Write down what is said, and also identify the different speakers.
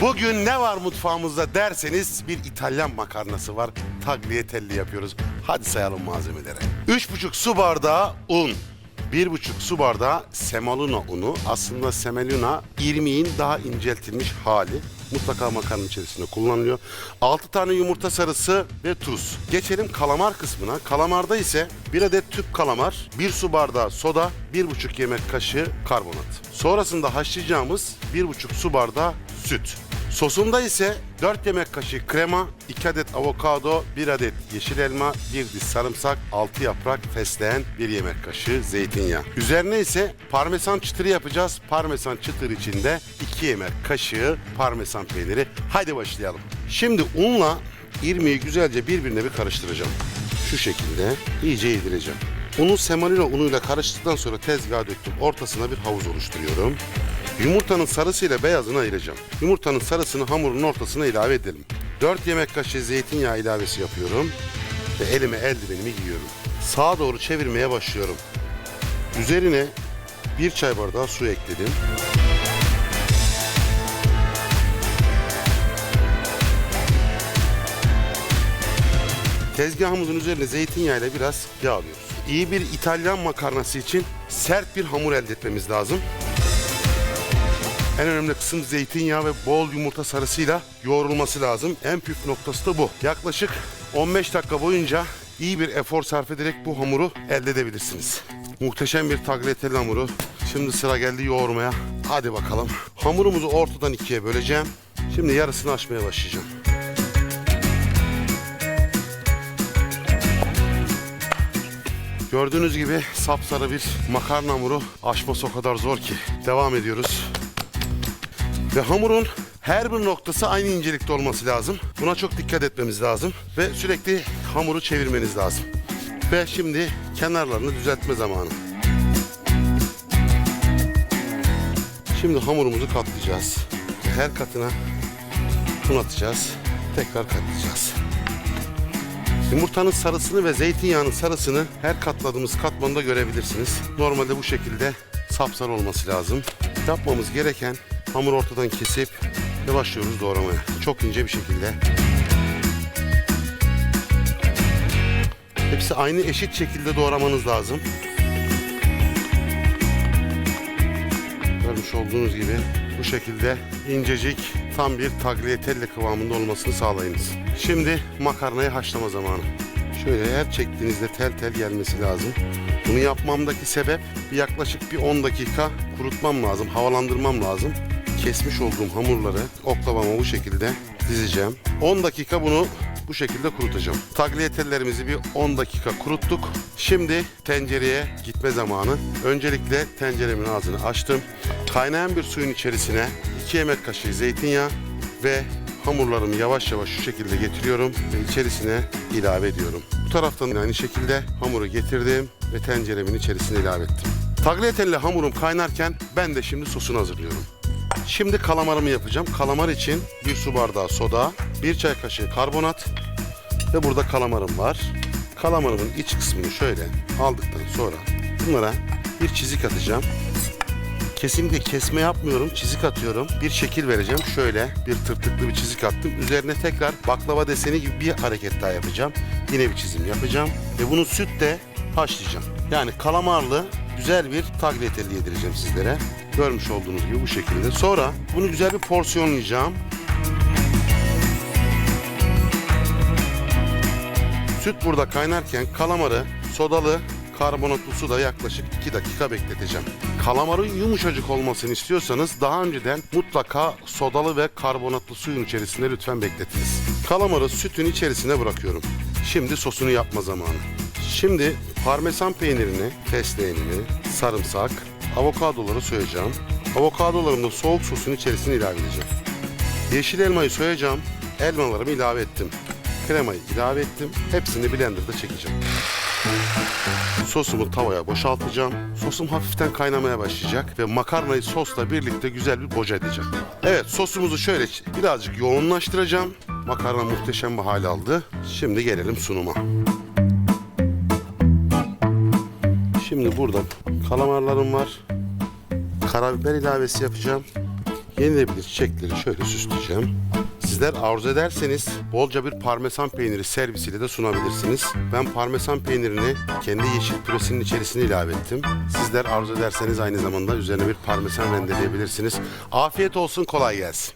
Speaker 1: Bugün ne var mutfağımızda derseniz bir İtalyan makarnası var. Tagliatelle yapıyoruz. Hadi sayalım malzemeleri. 3,5 su bardağı un. 1,5 su bardağı semolina unu. Aslında semolina irmiğin daha inceltilmiş hali. Mutlaka makarna içerisinde kullanılıyor. 6 tane yumurta sarısı ve tuz. Geçelim kalamar kısmına. Kalamarda ise 1 adet tüp kalamar, 1 su bardağı soda, 1,5 yemek kaşığı karbonat. Sonrasında haşlayacağımız 1,5 su bardağı süt. Sosunda ise 4 yemek kaşığı krema, 2 adet avokado, 1 adet yeşil elma, 1 diş sarımsak, 6 yaprak fesleğen, 1 yemek kaşığı zeytinyağı. Üzerine ise parmesan çıtırı yapacağız. Parmesan çıtır içinde 2 yemek kaşığı parmesan peyniri. Haydi başlayalım. Şimdi unla irmiği güzelce birbirine bir karıştıracağım. Şu şekilde iyice yedireceğim. Unu semolina unuyla karıştıktan sonra tezgaha döktüm. Ortasına bir havuz oluşturuyorum. Yumurtanın sarısıyla beyazını ayıracağım. Yumurtanın sarısını hamurun ortasına ilave edelim. 4 yemek kaşığı zeytinyağı ilavesi yapıyorum. Ve elime eldivenimi giyiyorum. Sağa doğru çevirmeye başlıyorum. Üzerine bir çay bardağı su ekledim. Tezgahımızın üzerine zeytinyağıyla biraz yağ alıyoruz. İyi bir İtalyan makarnası için sert bir hamur elde etmemiz lazım. En önemli kısım zeytinyağı ve bol yumurta sarısıyla yoğrulması lazım. En püf noktası da bu. Yaklaşık 15 dakika boyunca iyi bir efor sarf ederek bu hamuru elde edebilirsiniz. Muhteşem bir tagliatelle hamuru. Şimdi sıra geldi yoğurmaya. Hadi bakalım. Hamurumuzu ortadan ikiye böleceğim. Şimdi yarısını açmaya başlayacağım. Gördüğünüz gibi sapsarı bir makarna hamuru açması o kadar zor ki. Devam ediyoruz. Ve hamurun her bir noktası aynı incelikte olması lazım. Buna çok dikkat etmemiz lazım. Ve sürekli hamuru çevirmeniz lazım. Ve şimdi kenarlarını düzeltme zamanı. Şimdi hamurumuzu katlayacağız. Her katına un atacağız. Tekrar katlayacağız. Yumurtanın sarısını ve zeytinyağının sarısını her katladığımız katmanda görebilirsiniz. Normalde bu şekilde sapsarı olması lazım. Yapmamız gereken hamur ortadan kesip ve başlıyoruz doğramaya. Çok ince bir şekilde. Hepsi aynı eşit şekilde doğramanız lazım. Görmüş olduğunuz gibi bu şekilde incecik tam bir tagliatelle kıvamında olmasını sağlayınız. Şimdi makarnayı haşlama zamanı. Şöyle her çektiğinizde tel tel gelmesi lazım. Bunu yapmamdaki sebep yaklaşık bir 10 dakika kurutmam lazım, havalandırmam lazım. Kesmiş olduğum hamurları oklavama bu şekilde dizeceğim. 10 dakika bunu bu şekilde kurutacağım. Tagliatellerimizi bir 10 dakika kuruttuk. Şimdi tencereye gitme zamanı. Öncelikle tenceremin ağzını açtım. Kaynayan bir suyun içerisine 2 yemek kaşığı zeytinyağı ve hamurlarımı yavaş yavaş şu şekilde getiriyorum ve içerisine ilave ediyorum. Bu taraftan aynı şekilde hamuru getirdim ve tenceremin içerisine ilave ettim. Tagliatelle hamurum kaynarken ben de şimdi sosunu hazırlıyorum. Şimdi kalamarımı yapacağım. Kalamar için bir su bardağı soda, bir çay kaşığı karbonat ve burada kalamarım var. Kalamarımın iç kısmını şöyle aldıktan sonra bunlara bir çizik atacağım. Kesinlikle kesme yapmıyorum, çizik atıyorum. Bir şekil vereceğim. Şöyle bir tırtıklı bir çizik attım. Üzerine tekrar baklava deseni gibi bir hareket daha yapacağım. Yine bir çizim yapacağım. Ve bunu sütle haşlayacağım. Yani kalamarlı güzel bir tagliatelle yedireceğim sizlere. Görmüş olduğunuz gibi bu şekilde. Sonra bunu güzel bir porsiyonlayacağım. Süt burada kaynarken kalamarı sodalı karbonatlı suda yaklaşık 2 dakika bekleteceğim. Kalamarın yumuşacık olmasını istiyorsanız daha önceden mutlaka sodalı ve karbonatlı suyun içerisinde lütfen bekletiniz. Kalamarı sütün içerisine bırakıyorum. Şimdi sosunu yapma zamanı. Şimdi parmesan peynirini, fesleğenini, sarımsak, avokadoları soyacağım. Avokadolarımı da soğuk sosun içerisine ilave edeceğim. Yeşil elmayı soyacağım. Elmalarımı ilave ettim. Kremayı ilave ettim. Hepsini blenderda çekeceğim. Sosumu tavaya boşaltacağım. Sosum hafiften kaynamaya başlayacak ve makarnayı sosla birlikte güzel bir boca edeceğim. Evet sosumuzu şöyle birazcık yoğunlaştıracağım. Makarna muhteşem bir hal aldı. Şimdi gelelim sunuma. Şimdi burada kalamarlarım var. Karabiber ilavesi yapacağım. Yenilebilir çiçekleri şöyle süsleyeceğim. Sizler arzu ederseniz bolca bir parmesan peyniri servisiyle de sunabilirsiniz. Ben parmesan peynirini kendi yeşil püresinin içerisine ilave ettim. Sizler arzu ederseniz aynı zamanda üzerine bir parmesan rendeleyebilirsiniz. Afiyet olsun, kolay gelsin.